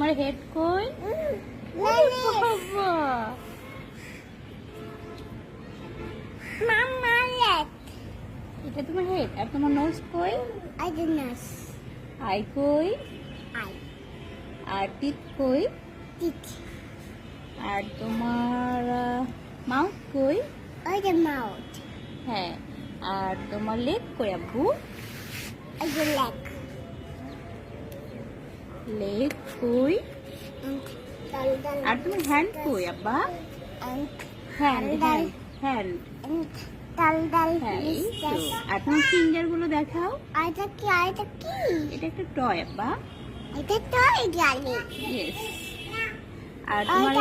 তোমার হেড কই? এটা তোমার হেড আর তোমার নোজ কই? আই নোজ আই কই? আই আর টিপ কই? টিট আর তোমার মাউথ কই? আই দ্য মাউথ হ্যাঁ আর তোমার লেগ কই আব্বু? আই দ্য লেগ লেগ কই. আর তোমার হ্যান্ড কই আব্বা হ্যান্ড. Hand hand. হ্যাঁ. আর তোমার ফিঙ্গারগুলো দেখাও key. I the key. এটা একটা টয় আব্বা the toy dolly. ইয়েস আর তোমার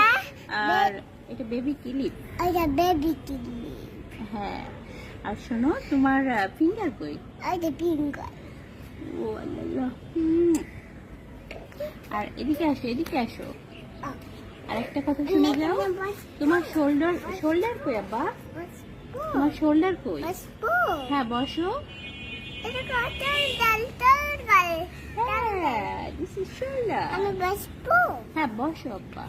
আর এটা baby clip the baby key. হ্যাঁ আর শোনো তোমার ফিঙ্গার কই the finger. ও। আর এদিকে আসো এদিকে আসো. আর একটা কথা শুনে যাও। তোমার শোল্ডার শোল্ডার কই আব্বা? তোমার শোল্ডার কই? হ্যাঁ বসো। হ্যাঁ হ্যাঁ বসো আব্বা।